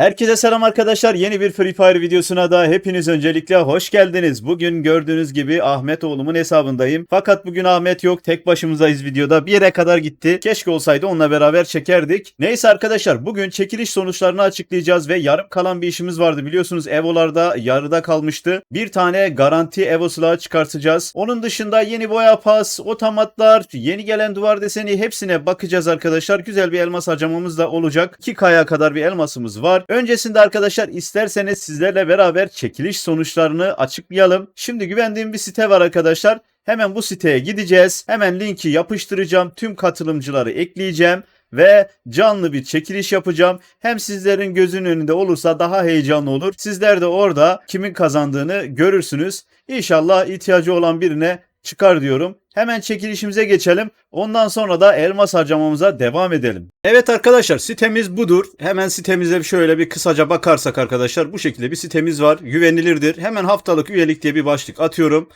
Herkese selam arkadaşlar. Yeni bir Free Fire videosuna da hepiniz öncelikle hoş geldiniz. Bugün gördüğünüz gibi Ahmet oğlumun hesabındayım. Fakat bugün Ahmet yok. Tek başımızdayız videoda. Bir yere kadar gitti. Keşke olsaydı onunla beraber çekerdik. Neyse arkadaşlar bugün çekiliş sonuçlarını açıklayacağız ve yarım kalan bir işimiz vardı. Biliyorsunuz Evo'larda yarıda kalmıştı. Bir tane garanti Evo silahı çıkartacağız. Onun dışında yeni boya pas, otomatlar, yeni gelen duvar deseni hepsine bakacağız arkadaşlar. Güzel bir elmas harcamamız da olacak. 2K'ya kadar bir elmasımız var. Öncesinde arkadaşlar isterseniz sizlerle beraber çekiliş sonuçlarını açıklayalım. Şimdi güvendiğim bir site var arkadaşlar. Hemen bu siteye gideceğiz. Hemen linki yapıştıracağım. Tüm katılımcıları ekleyeceğim ve canlı bir çekiliş yapacağım. Hem sizlerin gözünün önünde olursa daha heyecanlı olur. Sizler de orada kimin kazandığını görürsünüz. İnşallah ihtiyacı olan birine çıkar diyorum. Hemen çekilişimize geçelim. Ondan sonra da elmas harcamamıza devam edelim. Evet arkadaşlar sitemiz budur. Hemen sitemize şöyle bir kısaca bakarsak arkadaşlar bu şekilde bir sitemiz var. Güvenilirdir. Hemen haftalık üyelik diye bir başlık atıyorum.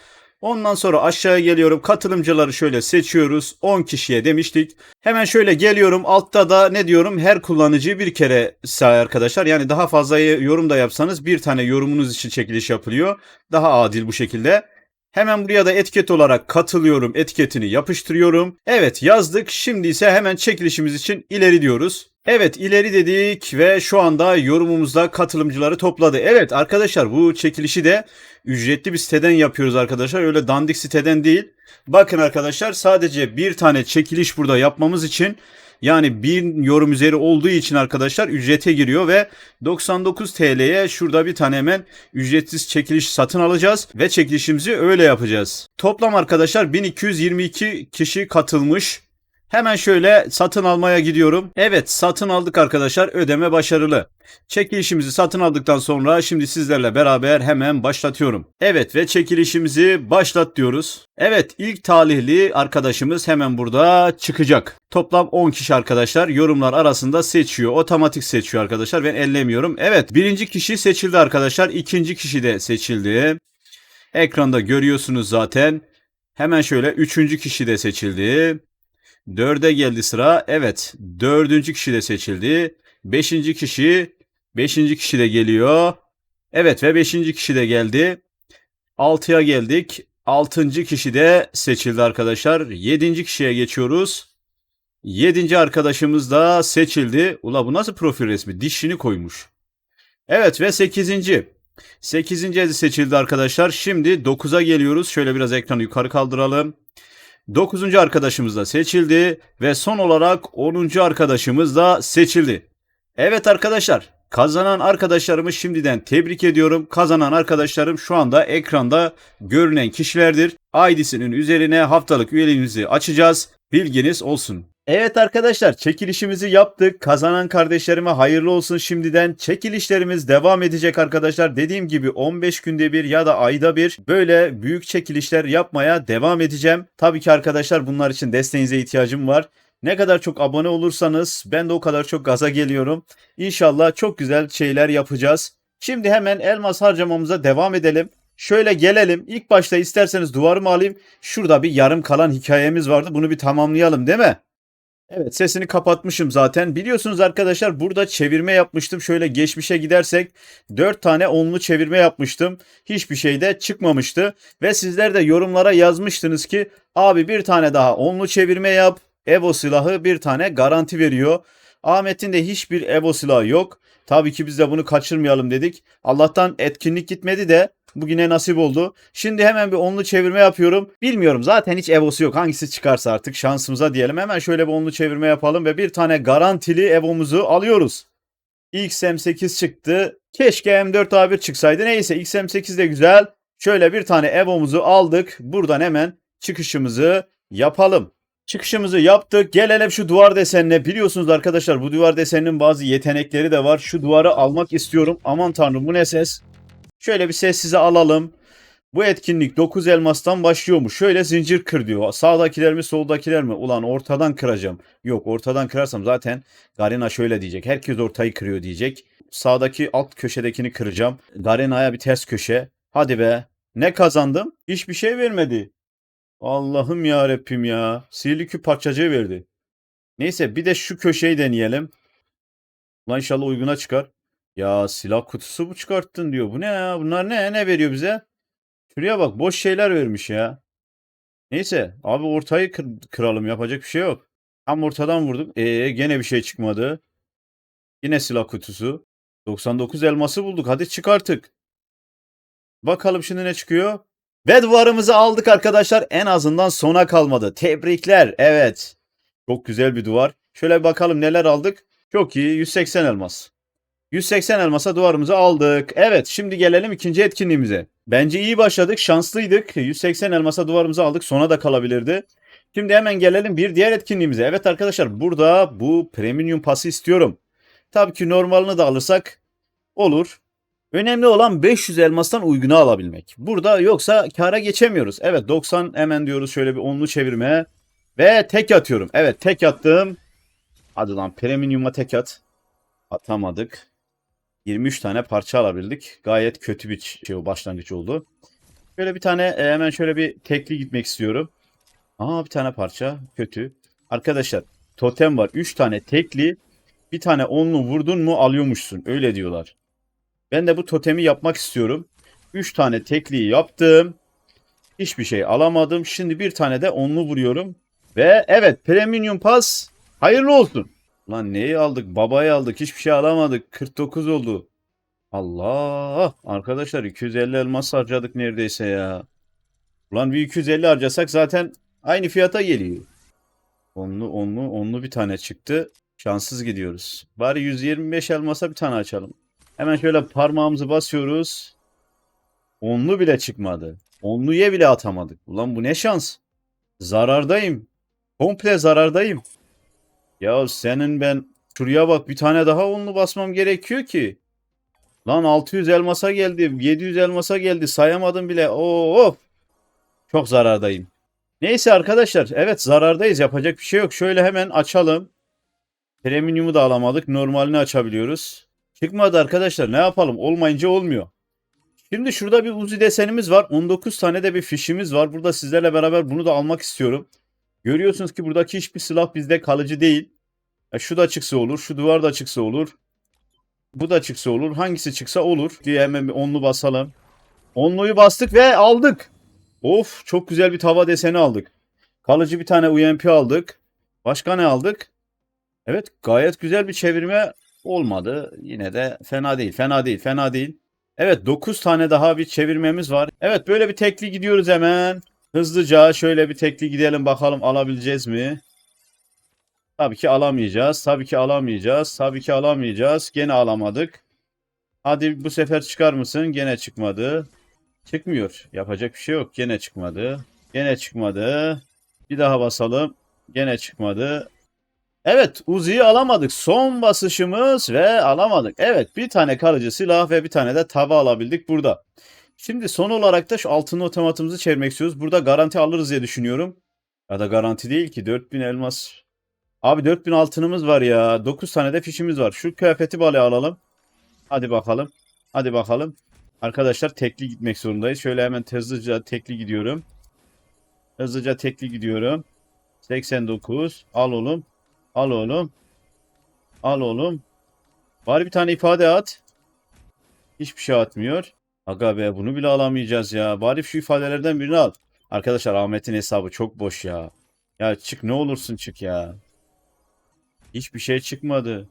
Ondan sonra aşağıya geliyorum. Katılımcıları şöyle seçiyoruz. 10 kişiye demiştik. Hemen şöyle geliyorum. Altta da ne diyorum? Her kullanıcı bir kere say arkadaşlar. Yani daha fazla yorum da yapsanız bir tane yorumunuz için çekiliş yapılıyor. Daha adil bu şekilde. Hemen buraya da etiket olarak katılıyorum etiketini yapıştırıyorum. Evet yazdık. Şimdi ise hemen çekilişimiz için ileri diyoruz. Evet ileri dedik ve şu anda yorumumuzda katılımcıları topladı. Evet arkadaşlar bu çekilişi de ücretli bir siteden yapıyoruz arkadaşlar. Öyle dandik siteden değil. Bakın arkadaşlar sadece bir tane çekiliş burada yapmamız için yani bir yorum üzeri olduğu için arkadaşlar ücrete giriyor ve 99 TL'ye şurada bir tane hemen ücretsiz çekiliş satın alacağız ve çekilişimizi öyle yapacağız. Toplam arkadaşlar 1222 kişi katılmış. Hemen şöyle satın almaya gidiyorum. Evet satın aldık arkadaşlar. Ödeme başarılı. Çekilişimizi satın aldıktan sonra şimdi sizlerle beraber hemen başlatıyorum. Evet ve çekilişimizi başlat diyoruz. Evet ilk talihli arkadaşımız hemen burada çıkacak. Toplam 10 kişi arkadaşlar yorumlar arasında seçiyor. Otomatik seçiyor arkadaşlar. Ben ellemiyorum. Evet birinci kişi seçildi arkadaşlar. İkinci kişi de seçildi. Ekranda görüyorsunuz zaten. Hemen şöyle üçüncü kişi de seçildi. Dörde geldi sıra. Evet. Dördüncü kişi de seçildi. Beşinci kişi. Beşinci kişi de geliyor. Evet ve beşinci kişi de geldi. Altıya geldik. Altıncı kişi de seçildi arkadaşlar. Yedinci kişiye geçiyoruz. Yedinci arkadaşımız da seçildi. Ula bu nasıl profil resmi? Dişini koymuş. Evet ve sekizinci. Sekizinci seçildi arkadaşlar. Şimdi dokuza geliyoruz. Şöyle biraz ekranı yukarı kaldıralım. 9. arkadaşımız da seçildi ve son olarak 10. arkadaşımız da seçildi. Evet arkadaşlar kazanan arkadaşlarımı şimdiden tebrik ediyorum. Kazanan arkadaşlarım şu anda ekranda görünen kişilerdir. ID'sinin üzerine haftalık üyeliğimizi açacağız. Bilginiz olsun. Evet arkadaşlar çekilişimizi yaptık. Kazanan kardeşlerime hayırlı olsun şimdiden. Çekilişlerimiz devam edecek arkadaşlar. Dediğim gibi 15 günde bir ya da ayda bir böyle büyük çekilişler yapmaya devam edeceğim. Tabii ki arkadaşlar bunlar için desteğinize ihtiyacım var. Ne kadar çok abone olursanız ben de o kadar çok gaza geliyorum. İnşallah çok güzel şeyler yapacağız. Şimdi hemen elmas harcamamıza devam edelim. Şöyle gelelim. İlk başta isterseniz duvarımı alayım. Şurada bir yarım kalan hikayemiz vardı. Bunu bir tamamlayalım değil mi? Evet sesini kapatmışım zaten. Biliyorsunuz arkadaşlar burada çevirme yapmıştım. Şöyle geçmişe gidersek 4 tane onlu çevirme yapmıştım. Hiçbir şey de çıkmamıştı. Ve sizler de yorumlara yazmıştınız ki abi bir tane daha onlu çevirme yap. Evo silahı bir tane garanti veriyor. Ahmet'in de hiçbir Evo silahı yok. Tabii ki biz de bunu kaçırmayalım dedik. Allah'tan etkinlik gitmedi de bugüne nasip oldu. Şimdi hemen bir onlu çevirme yapıyorum. Bilmiyorum zaten hiç Evo'su yok. Hangisi çıkarsa artık şansımıza diyelim. Hemen şöyle bir onlu çevirme yapalım ve bir tane garantili Evo'muzu alıyoruz. XM8 çıktı. Keşke M4A1 çıksaydı. Neyse XM8 de güzel. Şöyle bir tane Evo'muzu aldık. Buradan hemen çıkışımızı yapalım. Çıkışımızı yaptık. Gelelim şu duvar desenine. Biliyorsunuz arkadaşlar bu duvar deseninin bazı yetenekleri de var. Şu duvarı almak istiyorum. Aman tanrım bu ne ses? Şöyle bir sessize alalım. Bu etkinlik 9 elmastan başlıyormuş. Şöyle zincir kır diyor. Sağdakiler mi soldakiler mi? Ulan ortadan kıracağım. Yok ortadan kırarsam zaten Garena şöyle diyecek. Herkes ortayı kırıyor diyecek. Sağdaki alt köşedekini kıracağım. Garena'ya bir ters köşe. Hadi be. Ne kazandım? Hiçbir şey vermedi. Allah'ım ya Rabbim ya. Sihirli küp parçacığı verdi. Neyse bir de şu köşeyi deneyelim. Lan inşallah uyguna çıkar. Ya silah kutusu mu çıkarttın diyor. Bu ne ya? Bunlar ne? Ne veriyor bize? Şuraya bak boş şeyler vermiş ya. Neyse abi ortayı kır- kıralım yapacak bir şey yok. Tam ortadan vurdum. Ee gene bir şey çıkmadı. Yine silah kutusu. 99 elması bulduk. Hadi çık artık. Bakalım şimdi ne çıkıyor? Ve duvarımızı aldık arkadaşlar. En azından sona kalmadı. Tebrikler. Evet. Çok güzel bir duvar. Şöyle bakalım neler aldık. Çok iyi. 180 elmas. 180 elmasa duvarımızı aldık. Evet şimdi gelelim ikinci etkinliğimize. Bence iyi başladık. Şanslıydık. 180 elmasa duvarımızı aldık. Sona da kalabilirdi. Şimdi hemen gelelim bir diğer etkinliğimize. Evet arkadaşlar burada bu premium pası istiyorum. Tabii ki normalini de alırsak olur. Önemli olan 500 elmastan uygunu alabilmek. Burada yoksa kara geçemiyoruz. Evet 90 hemen diyoruz şöyle bir onlu çevirme. Ve tek atıyorum. Evet tek attım. Hadi lan premium'a tek at. Atamadık. 23 tane parça alabildik. Gayet kötü bir şey o başlangıç oldu. Şöyle bir tane e, hemen şöyle bir tekli gitmek istiyorum. Aa bir tane parça kötü. Arkadaşlar totem var. 3 tane tekli. Bir tane onlu vurdun mu alıyormuşsun. Öyle diyorlar. Ben de bu totemi yapmak istiyorum. 3 tane tekliyi yaptım. Hiçbir şey alamadım. Şimdi bir tane de onlu vuruyorum. Ve evet premium pas hayırlı olsun. Lan neyi aldık? Babayı aldık. Hiçbir şey alamadık. 49 oldu. Allah! Arkadaşlar 250 elmas harcadık neredeyse ya. Ulan bir 250 harcasak zaten aynı fiyata geliyor. Onlu onlu onlu bir tane çıktı. Şanssız gidiyoruz. Bari 125 elmasa bir tane açalım. Hemen şöyle parmağımızı basıyoruz. Onlu bile çıkmadı. Onluya bile atamadık. Ulan bu ne şans. Zarardayım. Komple zarardayım. Ya senin ben şuraya bak bir tane daha onlu basmam gerekiyor ki. Lan 600 elmasa geldi. 700 elmasa geldi. Sayamadım bile. Oo, Çok zarardayım. Neyse arkadaşlar. Evet zarardayız. Yapacak bir şey yok. Şöyle hemen açalım. Premium'u da alamadık. Normalini açabiliyoruz. Çıkmadı arkadaşlar. Ne yapalım? Olmayınca olmuyor. Şimdi şurada bir Uzi desenimiz var. 19 tane de bir fişimiz var. Burada sizlerle beraber bunu da almak istiyorum. Görüyorsunuz ki buradaki hiçbir silah bizde kalıcı değil. Ya şu da çıksa olur. Şu duvar da çıksa olur. Bu da çıksa olur. Hangisi çıksa olur. Diye hemen bir onlu basalım. Onluyu bastık ve aldık. Of çok güzel bir tava deseni aldık. Kalıcı bir tane UMP aldık. Başka ne aldık? Evet gayet güzel bir çevirme olmadı. Yine de fena değil. Fena değil. Fena değil. Evet 9 tane daha bir çevirmemiz var. Evet böyle bir tekli gidiyoruz hemen. Hızlıca şöyle bir tekli gidelim bakalım alabileceğiz mi? Tabii ki alamayacağız. Tabii ki alamayacağız. Tabii ki alamayacağız. Gene alamadık. Hadi bu sefer çıkar mısın? Gene çıkmadı. Çıkmıyor. Yapacak bir şey yok. Gene çıkmadı. Gene çıkmadı. Bir daha basalım. Gene çıkmadı. Evet Uzi'yi alamadık. Son basışımız ve alamadık. Evet bir tane kalıcı silah ve bir tane de tava alabildik burada. Şimdi son olarak da şu altın otomatımızı çevirmek istiyoruz. Burada garanti alırız diye düşünüyorum. Ya da garanti değil ki 4000 elmas. Abi 4000 altınımız var ya. 9 tane de fişimiz var. Şu kıyafeti balığı alalım. Hadi bakalım. Hadi bakalım. Arkadaşlar tekli gitmek zorundayız. Şöyle hemen hızlıca tekli gidiyorum. Hızlıca tekli gidiyorum. 89. Al oğlum. Al oğlum. Al oğlum. Bari bir tane ifade at. Hiçbir şey atmıyor. Aga be bunu bile alamayacağız ya. Bari şu ifadelerden birini al. Arkadaşlar Ahmet'in hesabı çok boş ya. Ya çık ne olursun çık ya. Hiçbir şey çıkmadı.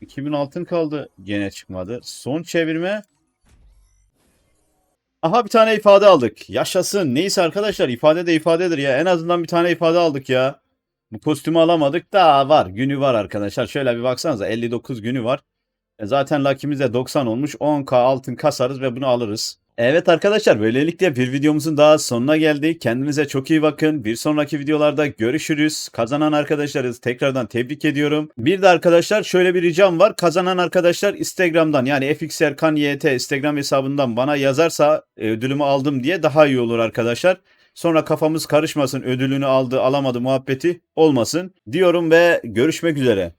2000 altın kaldı. Gene çıkmadı. Son çevirme. Aha bir tane ifade aldık. Yaşasın. Neyse arkadaşlar ifade de ifadedir ya. En azından bir tane ifade aldık ya. Bu kostümü alamadık. Daha var. Günü var arkadaşlar. Şöyle bir baksanıza 59 günü var. E zaten Lucky'miz de 90 olmuş. 10k altın kasarız ve bunu alırız. Evet arkadaşlar böylelikle bir videomuzun daha sonuna geldik. Kendinize çok iyi bakın. Bir sonraki videolarda görüşürüz. Kazanan arkadaşlarız tekrardan tebrik ediyorum. Bir de arkadaşlar şöyle bir ricam var. Kazanan arkadaşlar Instagram'dan yani FX Erkan YT Instagram hesabından bana yazarsa e, ödülümü aldım diye daha iyi olur arkadaşlar. Sonra kafamız karışmasın ödülünü aldı alamadı muhabbeti olmasın diyorum ve görüşmek üzere.